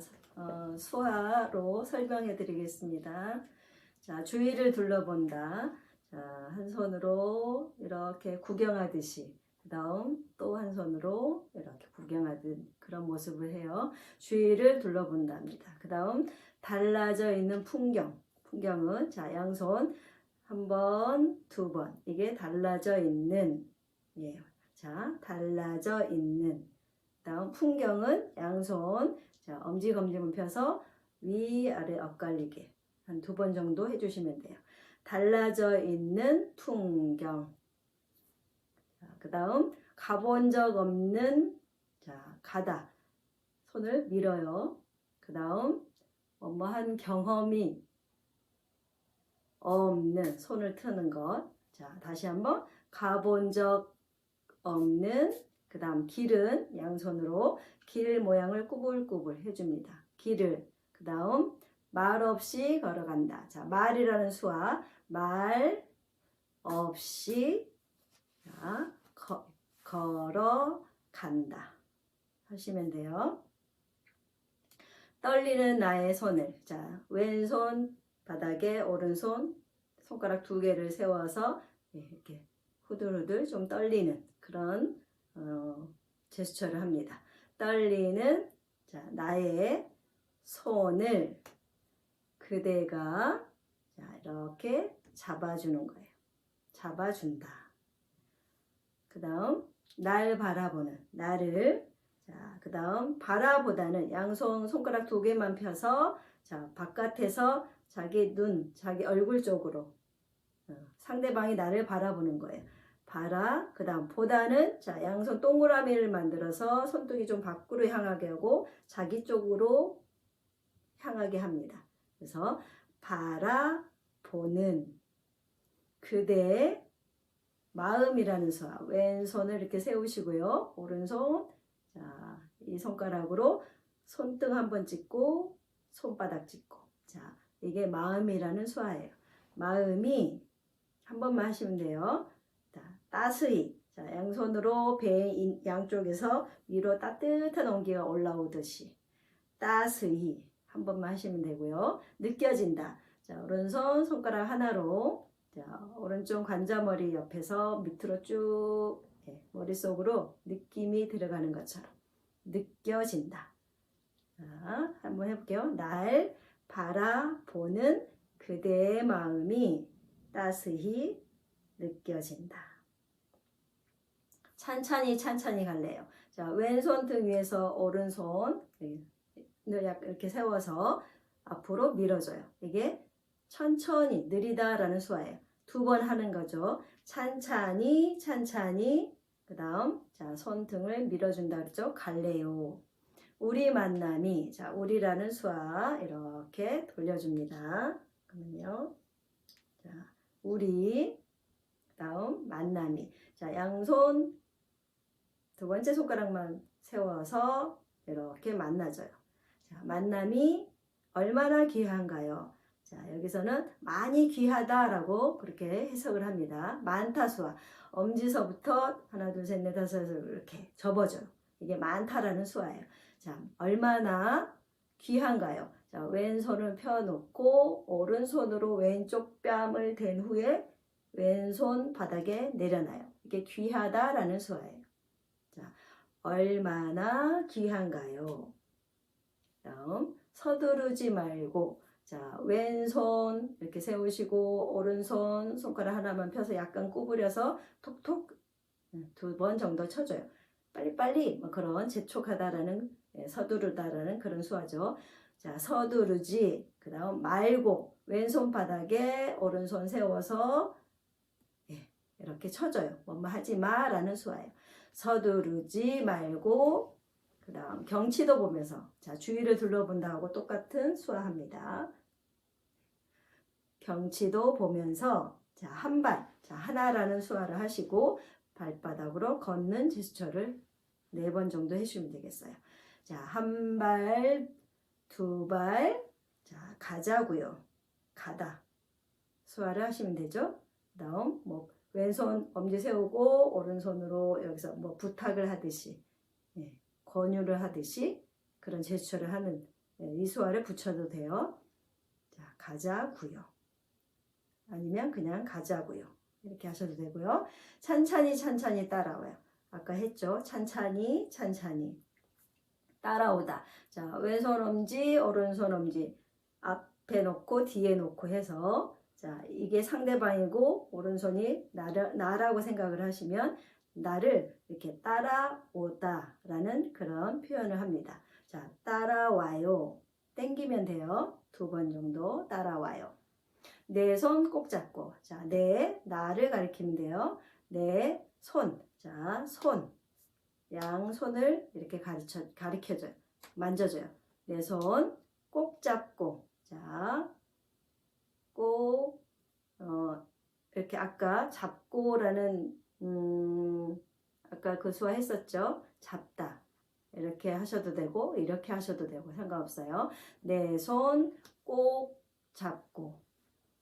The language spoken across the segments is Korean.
자, 어, 수화로 설명해 드리겠습니다. 자, 주위를 둘러본다. 자, 한 손으로 이렇게 구경하듯이. 그 다음 또 한 손으로 이렇게 구경하듯 그런 모습을 해요. 주위를 둘러본답니다. 그 다음 달라져 있는 풍경. 풍경은 자, 양손 한 번, 두 번. 이게 달라져 있는, 예. 자, 달라져 있는. 다음 풍경은 양손. 자, 엄지검지문 펴서 위아래 엇갈리게 한 두 번 정도 해주시면 돼요. 달라져 있는 풍경. 그 다음 가본 적 없는 자 가다 손을 밀어요. 그 다음 뭐뭐한 경험이 없는 손을 트는 것. 자 다시 한번 가본 적 없는 그 다음 길은 양손으로 길 모양을 꾸불꾸불 해줍니다. 길을 그 다음 말 없이 걸어간다. 자 말이라는 수와 말 없이 자, 거, 걸어간다 하시면 돼요. 떨리는 나의 손을 자 왼손 바닥에 오른손 손가락 두 개를 세워서 예, 이렇게 후들후들 좀 떨리는 그런 어, 제스처를 합니다. 떨리는 자 나의 손을 그대가 자 이렇게 잡아주는 거예요. 잡아준다. 그 다음 날 바라보는 나를 자, 그 다음 바라보다는 양손 손가락 두 개만 펴서 자, 바깥에서 자기 눈, 자기 얼굴 쪽으로 어, 상대방이 나를 바라보는 거예요. 바라, 그 다음 보다는 자, 양손 동그라미를 만들어서 손등이 좀 밖으로 향하게 하고 자기 쪽으로 향하게 합니다. 그래서 바라보는 그대의 마음이라는 수와 왼손을 이렇게 세우시고요. 오른손 자, 이 손가락으로 손등 한번 찍고 손바닥 찍고 자, 이게 마음이라는 수화예요. 마음이 한 번만 하시면 돼요. 자, 따스히 자, 양손으로 배 양쪽에서 위로 따뜻한 온기가 올라오듯이 따스히 한 번만 하시면 되고요. 느껴진다. 자, 오른손 손가락 하나로 자, 오른쪽 관자머리 옆에서 밑으로 쭉 예, 머릿속으로 느낌이 들어가는 것처럼 느껴진다. 자, 한번 해볼게요. 날 바라보는 그대의 마음이 따스히 느껴진다. 찬찬히 찬찬히 갈래요. 자, 왼손 등 위에서 오른손을 이렇게 세워서 앞으로 밀어줘요. 이게 천천히 느리다라는 수화예요. 두 번 하는 거죠. 찬찬히 찬찬히 그 다음 자 손등을 밀어준다 그랬죠. 갈래요. 우리 만남이 자 우리라는 수화 이렇게 돌려줍니다. 그러면요. 자 우리 다음 만남이 자 양손 두 번째 손가락만 세워서 이렇게 만나줘요. 자 만남이 얼마나 귀한가요? 자, 여기서는 많이 귀하다라고 그렇게 해석을 합니다. 많다수와 엄지서부터 하나, 둘, 셋, 넷, 다섯, 이렇게 접어줘요. 이게 많다라는 수화예요. 자, 얼마나 귀한가요? 자, 왼손을 펴놓고 오른손으로 왼쪽 뺨을 댄 후에 왼손 바닥에 내려놔요. 이게 귀하다라는 수화예요. 자, 얼마나 귀한가요? 다음, 서두르지 말고 자, 왼손 이렇게 세우시고 오른손 손가락 하나만 펴서 약간 구부려서 톡톡 두 번 정도 쳐줘요. 빨리빨리 뭐 그런 재촉하다라는 예, 서두르다라는 그런 수화죠. 자, 서두르지 그 다음 말고 왼손 바닥에 오른손 세워서 예, 이렇게 쳐줘요. 뭐뭐 하지 마라는 수화예요. 서두르지 말고 그 다음 경치도 보면서 자 주위를 둘러본다 하고 똑같은 수화합니다. 경치도 보면서 자, 한 발, 자, 하나라는 수화를 하시고 발바닥으로 걷는 제스처를 네 번 정도 해주시면 되겠어요. 자, 한 발, 두 발, 자, 가자고요. 가다. 수화를 하시면 되죠. 다음, 뭐, 왼손 엄지 세우고, 오른손으로 여기서 뭐 부탁을 하듯이, 예, 권유를 하듯이 그런 제스처를 하는 예, 이 수화를 붙여도 돼요. 자, 가자고요. 아니면 그냥 가자고요. 이렇게 하셔도 되고요. 찬찬히 찬찬히 따라와요. 아까 했죠. 찬찬히 찬찬히 따라오다. 자, 왼손 엄지, 오른손 엄지 앞에 놓고 뒤에 놓고 해서 자, 이게 상대방이고 오른손이 나를, 나라고 생각을 하시면 나를 이렇게 따라오다 라는 그런 표현을 합니다. 자, 따라와요. 땡기면 돼요. 두 번 정도 따라와요. 내 손 꼭 잡고, 자, 내, 나를 가리키면 돼요. 내 손, 자, 손. 양손을 이렇게 가르쳐, 가리켜줘요. 만져줘요. 내 손 꼭 잡고, 자, 꼭, 어, 이렇게 아까 잡고라는, 음, 아까 그 수화 했었죠? 잡다. 이렇게 하셔도 되고, 이렇게 하셔도 되고, 상관없어요. 내 손 꼭 잡고,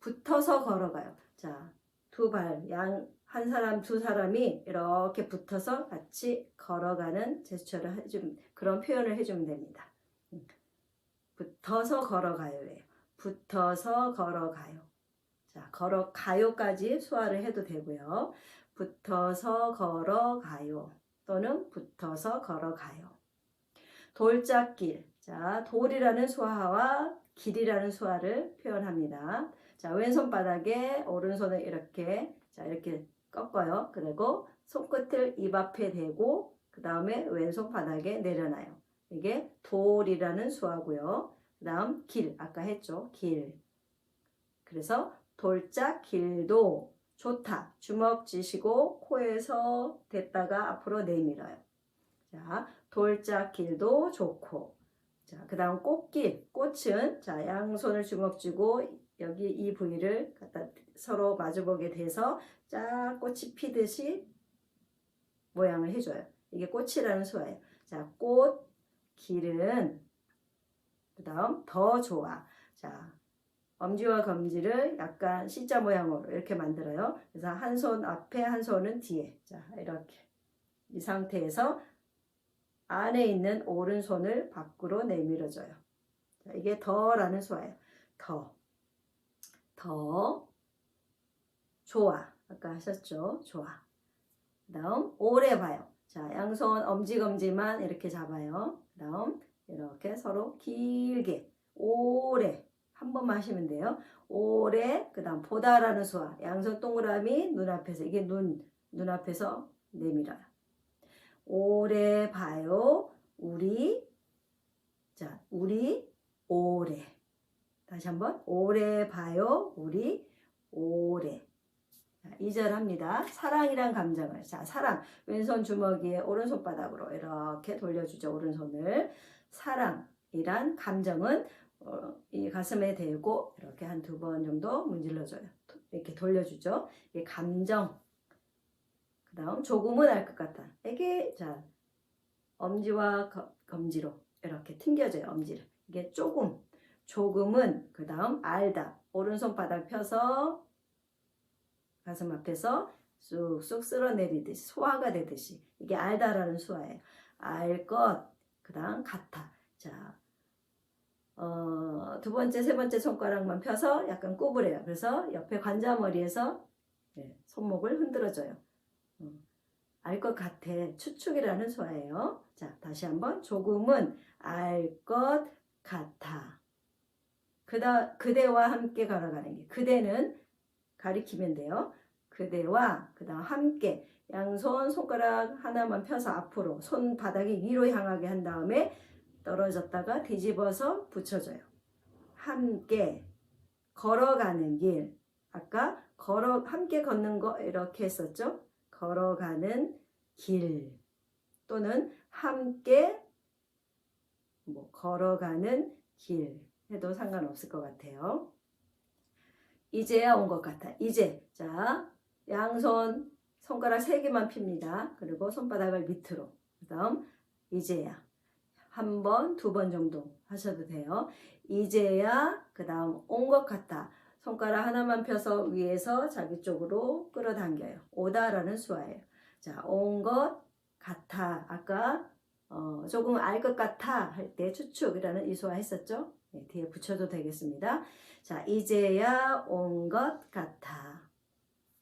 붙어서 걸어가요. 자, 두 발, 양, 한 사람, 두 사람이 이렇게 붙어서 같이 걸어가는 제스처를 해주면, 그런 표현을 해주면 됩니다. 음. 붙어서 걸어가요예요. 붙어서 걸어가요. 자, 걸어가요까지 수화를 해도 되고요. 붙어서 걸어가요. 또는 붙어서 걸어가요. 돌짝길. 자, 돌이라는 수화와 길이라는 수화를 표현합니다. 자, 왼손 바닥에 오른손을 이렇게 자, 이렇게 꺾어요. 그리고 손끝을 입 앞에 대고 그 다음에 왼손 바닥에 내려놔요. 이게 돌이라는 수화고요. 그 다음 길, 아까 했죠. 길. 그래서 돌짝 길도 좋다. 주먹 쥐시고 코에서 댔다가 앞으로 내밀어요. 자, 돌짝 길도 좋고. 자, 그 다음 꽃길. 꽃은, 자, 양손을 주먹 쥐고 여기 이 부위를 갖다 서로 마주보게 돼서 쫙 꽃이 피듯이 모양을 해줘요. 이게 꽃이라는 수화예요. 자, 꽃, 길은, 그 다음 더 좋아. 자, 엄지와 검지를 약간 C자 모양으로 이렇게 만들어요. 그래서 한 손 앞에, 한 손은 뒤에. 자, 이렇게. 이 상태에서 안에 있는 오른손을 밖으로 내밀어줘요. 자, 이게 더라는 수화예요. 더. 더. 좋아. 아까 하셨죠? 좋아. 그 다음, 오래 봐요. 자, 양손 엄지검지만 이렇게 잡아요. 그 다음, 이렇게 서로 길게, 오래. 한 번만 하시면 돼요. 오래, 그 다음, 보다라는 수화. 양손 동그라미 눈앞에서, 이게 눈, 눈앞에서 내밀어요. 오래 봐요. 우리, 자, 우리, 오래. 다시 한번, 오래 봐요. 우리, 오래. 이절 합니다. 사랑이란 감정을. 자, 사랑. 왼손 주먹이에 오른손 바닥으로 이렇게 돌려주죠. 오른손을. 사랑이란 감정은 어, 이 가슴에 대고 이렇게 한 두 번 정도 문질러줘요. 이렇게 돌려주죠. 이 감정. 그 다음 조금은 알 것 같다. 이게 자 엄지와 거, 검지로 이렇게 튕겨져요. 엄지를. 이게 조금. 조금은 그 다음 알다. 오른손 바닥 펴서 가슴 앞에서 쑥쑥 쓸어내리듯이 소화가 되듯이 이게 알다라는 수화예요. 알 것, 그 다음 같아. 자, 어, 두 번째, 세 번째 손가락만 펴서 약간 구부려요. 그래서 옆에 관자머리에서 네, 손목을 흔들어줘요. 음, 알것 같아. 추측이라는 수화예요. 자, 다시 한번. 조금은 알 것 같아. 그다, 그대와 함께 걸어가는 게. 그대는 가리키면 돼요. 그대와 그다음 함께 양손 손가락 하나만 펴서 앞으로 손바닥이 위로 향하게 한 다음에 떨어졌다가 뒤집어서 붙여줘요. 함께 걸어가는 길. 아까 걸어 함께 걷는 거 이렇게 했었죠? 걸어가는 길 또는 함께 뭐 걸어가는 길 해도 상관없을 것 같아요. 이제야 온 것 같아. 이제 자 양손 손가락 세 개만 핍니다. 그리고 손바닥을 밑으로. 그 다음 이제야 한 번, 두 번 정도 하셔도 돼요. 이제야 그 다음 온 것 같아. 손가락 하나만 펴서 위에서 자기 쪽으로 끌어당겨요. 오다라는 수화예요. 자, 온 것 같아. 아까 어, 조금 알 것 같아 할 때 추측이라는 이 수화 했었죠. 네, 뒤에 붙여도 되겠습니다. 자, 이제야 온 것 같아.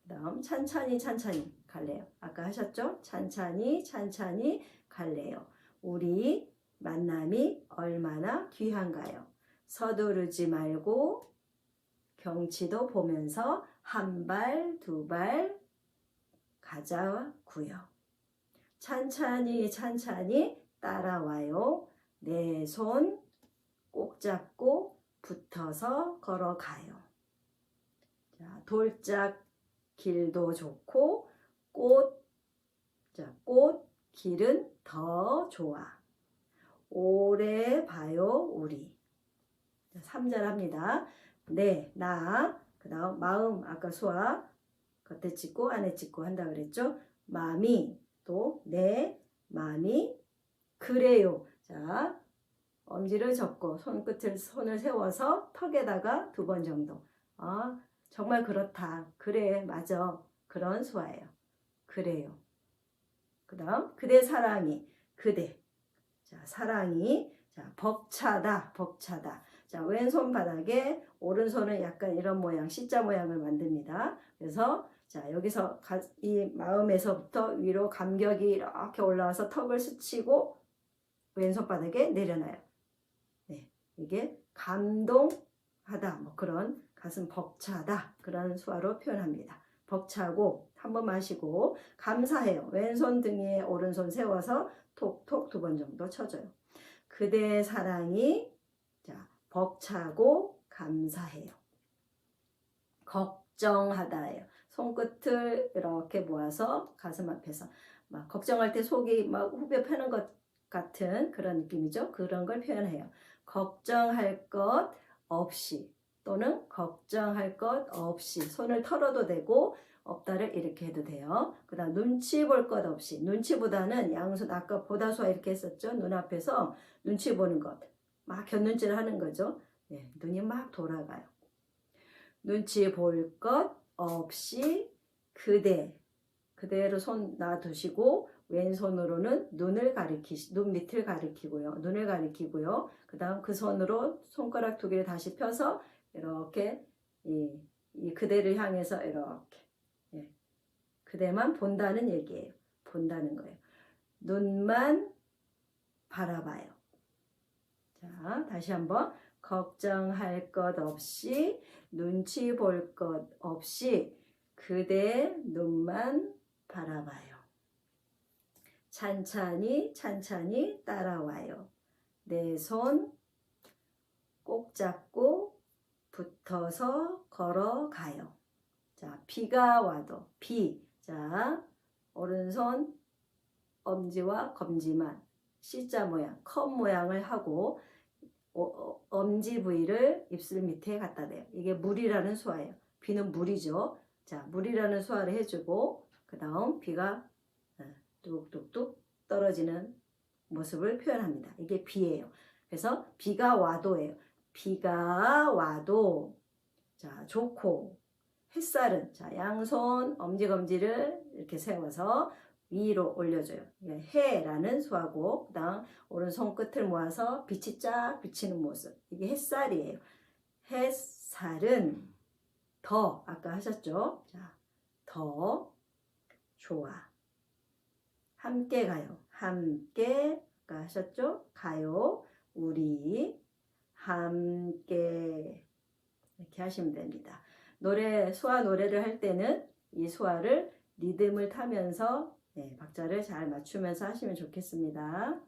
그다음 찬찬히 찬찬히 갈래요. 아까 하셨죠? 찬찬히 찬찬히 갈래요. 우리 만남이 얼마나 귀한가요? 서두르지 말고 경치도 보면서 한 발, 두 발 가자고요. 찬찬히 찬찬히 따라와요. 내 손 꼭 잡고 붙어서 걸어가요. 자, 돌짝 길도 좋고 꽃, 자, 꽃 길은 더 좋아. 오래 봐요, 우리. 3절 합니다. 네, 나. 그 다음, 마음, 아까 수화. 겉에 찍고, 안에 찍고 한다 그랬죠? 마음이, 또, 네, 마음이, 그래요. 자, 엄지를 접고, 손끝을, 손을 세워서 턱에다가 두 번 정도. 아, 정말 그렇다. 그래, 맞아. 그런 수화예요. 그래요. 그 다음, 그대 사랑이, 그대. 자, 사랑이, 자, 벅차다, 벅차다. 자, 왼손 바닥에 오른손은 약간 이런 모양, C자 모양을 만듭니다. 그래서, 자, 여기서 가, 이 마음에서부터 위로 감격이 이렇게 올라와서 턱을 스치고 왼손 바닥에 내려놔요. 네, 이게 감동하다, 뭐 그런 가슴 벅차다, 그런 수화로 표현합니다. 벅차고, 한번 마시고, 감사해요. 왼손 등 위에 오른손 세워서 톡톡 두 번 정도 쳐줘요. 그대의 사랑이 자 벅차고 감사해요. 걱정하다예요. 손끝을 이렇게 모아서 가슴 앞에서 막 걱정할 때 속이 막 후벼 패는 것 같은 그런 느낌이죠. 그런 걸 표현해요. 걱정할 것 없이 또는 걱정할 것 없이 손을 털어도 되고 없다를 이렇게 해도 돼요. 그 다음 눈치 볼 것 없이 눈치보다는 양손 아까 보다수와 이렇게 했었죠. 눈앞에서 눈치 보는 것. 막 곁눈질을 하는 거죠. 네, 눈이 막 돌아가요. 눈치 볼 것 없이 그대 그대로 손 놔두시고 왼손으로는 눈을 가리키 눈 밑을 가리키고요. 눈을 가리키고요. 그 다음 그 손으로 손가락 두 개를 다시 펴서 이렇게 이, 이 그대를 향해서 이렇게 예. 그대만 본다는 얘기예요. 본다는 거예요. 눈만 바라봐요. 자, 다시 한번 걱정할 것 없이 눈치 볼 것 없이 그대 눈만 바라봐요. 찬찬히 찬찬히 따라와요. 내 손 꼭 잡고 붙어서 걸어가요. 자, 비가 와도 비. 자, 오른손 엄지와 검지만 C자 모양, 컵 모양을 하고 어, 어, 엄지 부위를 입술 밑에 갖다 대요. 이게 물이라는 수화예요. 비는 물이죠. 자, 물이라는 수화를 해주고 그 다음 비가 어, 뚝뚝뚝 떨어지는 모습을 표현합니다. 이게 비예요. 그래서 비가 와도예요. 비가 와도 자 좋고 햇살은 자 양손 엄지검지를 이렇게 세워서 위로 올려줘요. 해라는 수하고 그다음 오른손 끝을 모아서 빛이 쫙 비치는 모습. 이게 햇살이에요. 햇살은 더 아까 하셨죠? 자, 더 좋아. 함께 가요. 함께 아까 하셨죠? 가요. 우리 함께 이렇게 하시면 됩니다. 노래 수화 노래를 할 때는 이 수화를 리듬을 타면서 네, 박자를 잘 맞추면서 하시면 좋겠습니다.